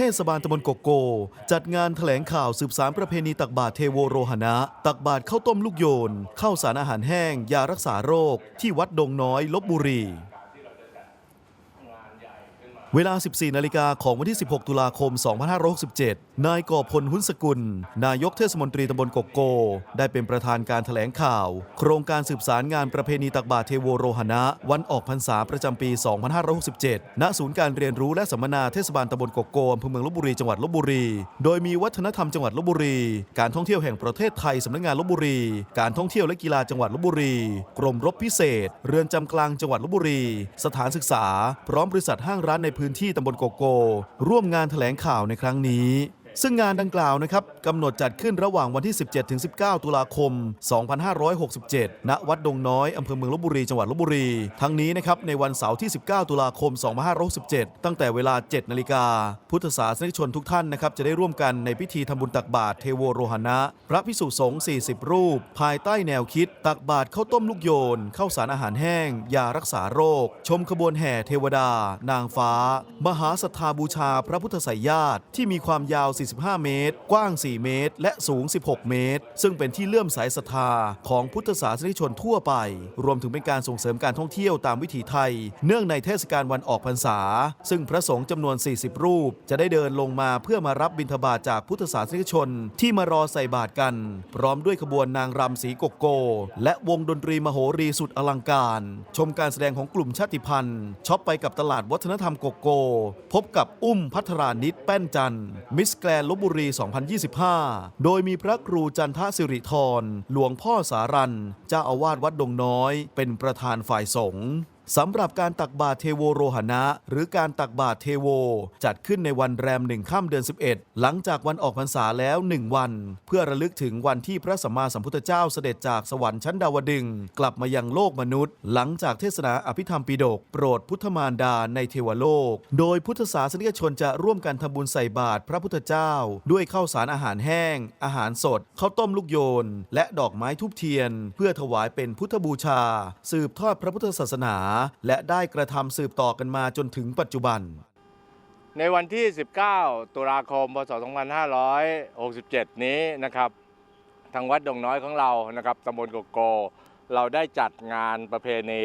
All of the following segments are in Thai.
เทศบาลตำบลโกโก จัดงานแถลงข่าวสืบสารประเพณีตักบาตรเทโวโรหณะ ตักบาตรข้าวต้มลูกโยนข้าวสารอาหารแห้ง ยารักษาโรค ที่วัดดงน้อยลบบุรี เวลา 14 นาฬิกาของวันที่ 16 ตุลาคม 2567 นายก่อพลหุ้นสกุล นายกเทศมนตรีตำบลกกโก ได้เป็นประธานการแถลงข่าว โครงการสืบสารงานประเพณีตักบาตรเทโวโรหณะ วันออกพรรษาประจำปี 2567 ณ ศูนย์การเรียนรู้และสัมมนาเทศบาลตำบลกกโกอำเภอเมืองลบบุรีจังหวัดลบบุรี โดยมีวัฒนธรรมจังหวัดลบบุรี การท่องเที่ยวแห่งประเทศไทยสำนักงานลบบุรี การท่องเที่ยวและกีฬาจังหวัดลบบุรี กรมรบพิเศษ เรือนจำกลางจังหวัดลบบุรี สถานศึกษา พร้อมบริษัทห้างร้านในพื้นที่ตำบลโกโก ร่วมงานแถลงข่าวในครั้งนี้ ซึ่งงานดังกล่าวนะครับกำหนดจัดขึ้นระหว่างวันที่ 17-19 ตุลาคม 2567 ณ วัดดงน้อยอำเภอเมืองลบบุรี จังหวัดลบบุรี ทั้งนี้นะครับในวันเสาร์ที่ 19 ตุลาคม 2567 ตั้งแต่เวลา 7 นาฬิกา พุทธศาสนิกชนทุกท่านนะครับจะได้ร่วมกันในพิธีทำบุญตักบาตรเทโวโรหณะ พระพิสุสงฆ์40 รูป ภายใต้แนวคิด ตักบาตรข้าวต้มลูกโยนข้าวสารอาหารแห้ง ยารักษาโรค ชมขบวนแห่เทวดา นางฟ้า มหาศรัทธาบูชาพระพุทธไสยญาติที่มีความยาว4 45 เมตร กว้าง 4 เมตร และสูง 16 เมตร ซึ่งเป็นที่เลื่อมใสศรัทธาของพุทธศาสนิกชนทั่วไป รวมถึงเป็นการส่งเสริมการท่องเที่ยวตามวิถีไทย เนื่องในเทศกาลวันออกพรรษา ซึ่งพระสงฆ์จำนวน 40 รูป จะได้เดินลงมาเพื่อมารับบิณฑบาตจากพุทธศาสนิกชนที่มารอใส่บาตรกัน พร้อมด้วยขบวนนางรำสีกกโก และวงดนตรีมโหรีสุดอลังการ ชมการแสดงของกลุ่มชาติพันธุ์ช็อปไปกับตลาดวัฒนธรรมกกโก พบกับอุ้มพัทรานิดแป้นจันมิสแกรนลบบุรี 2025 โดยมีพระครูจันทสิริธร หลวงพ่อสารันเจ้าอาวาสวัดดงน้อย เป็นประธานฝ่ายสงฆ์ สำหรับการตักบาตรเทโวโรหณะ หรือการตักบาตรเทโว จัดขึ้นในวันแรมหนึ่งค่ำเดือน 11 หลังจากวันออกพรรษาแล้ว 1 วัน เพื่อระลึกถึงวันที่พระสัมมาสัมพุทธเจ้าเสด็จจากสวรรค์ชั้นดาวดึง กลับมายังโลกมนุษย์ หลังจากเทศนาอภิธรรมปิฎกโปรดพุทธมารดาในเทวโลก โดยพุทธศาสนิกชนจะร่วมกันทำบุญใส่บาตรพระพุทธเจ้า ด้วยข้าวสารอาหารแห้ง อาหารสดข้าวต้มลูกโยน และดอกไม้ทูบเทียน เพื่อถวายเป็นพุทธบูชา สืบทอดพระพุทธศาสนาและได้กระทำสืบต่อกันมาจนถึงปัจจุบัน ในวันที่ 19 ตุลาคม พศ 2567 นี้นะครับทางวัดดงน้อยของเรานะครับตำบลโกโก เราได้จัดงานประเพณี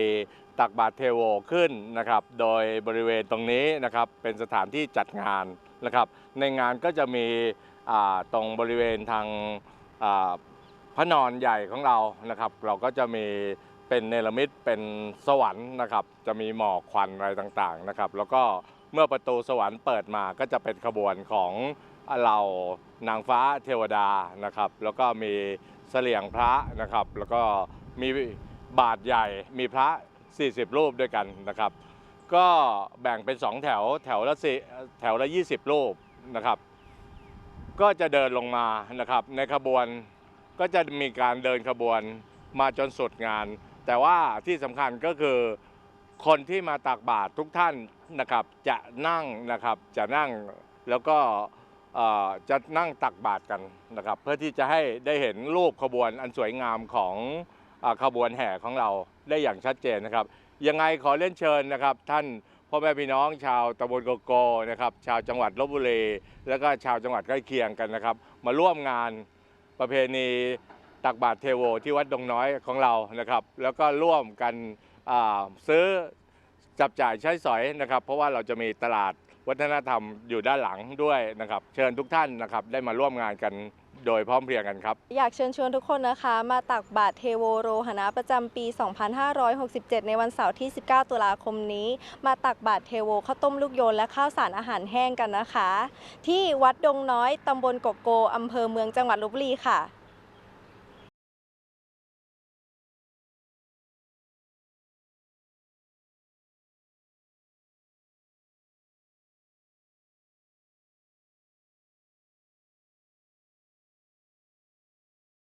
ตักบาตรเทโวขึ้นนะครับ โดยบริเวณตรงนี้นะครับเป็นสถานที่จัดงานนะครับ ในงานก็จะมีตรงบริเวณทางพระนอนใหญ่ของเรานะครับ เราก็จะมี เป็นเนรมิตเป็นสวรรค์นะครับ จะมีหมอกควันอะไรต่างๆนะครับ แล้วก็เมื่อประตูสวรรค์เปิดมาก็จะเป็นขบวนของเรานางฟ้าเทวดานะครับ แล้วก็มีเสลี่ยงพระนะครับ แล้วก็มีบาทใหญ่มีพระ 40 รูปด้วยกันนะครับ ก็แบ่งเป็น 2 แถวแถวละสิแถวละ 20 รูปนะครับ ก็จะเดินลงมานะครับ ในขบวนก็จะมีการเดินขบวนมาจนสุดงาน แต่ว่าที่สำคัญก็คือคนที่มาตักบาตรทุกท่านนะครับจะนั่งนะครับจะนั่งแล้วก็จะนั่งตักบาตรกันนะครับ เพื่อที่จะให้ได้เห็นรูปขบวนอันสวยงามของอขบวนแห่ของเราได้อย่างชัดเจนนะครับ ยังไงขอเล่นเชิญนะครับ ท่านพ่อแม่พี่น้องชาวตำบลโกโกนะครับ ชาวจังหวัดลบบุรี แล้วก็ชาวจังหวัดใกล้เคียงกันนะครับ มาร่วมงานประเพณี ตักบาตรเทโวที่วัดดงน้อยของเรานะครับ แล้วก็ร่วมกันซื้อจับจ่ายใช้สอยนะครับ เพราะว่าเราจะมีตลาดวัฒนธรรมอยู่ด้านหลังด้วยนะครับ เชิญทุกท่านนะครับได้มาร่วมงานกันโดยพร้อมเพรียงกันครับ อยากเชิญชวนทุกคนนะคะ มาตักบาตรเทโวโรหณะประจำปี 2567 ในวันเสาร์ที่ 19 ตุลาคมนี้ มาตักบาตรเทโวข้าวต้มลูกโยนและข้าวสารอาหารแห้งกันนะคะ ที่วัดดงน้อยตำบลกกโกอำเภอเมืองจังหวัดลบบุรีค่ะ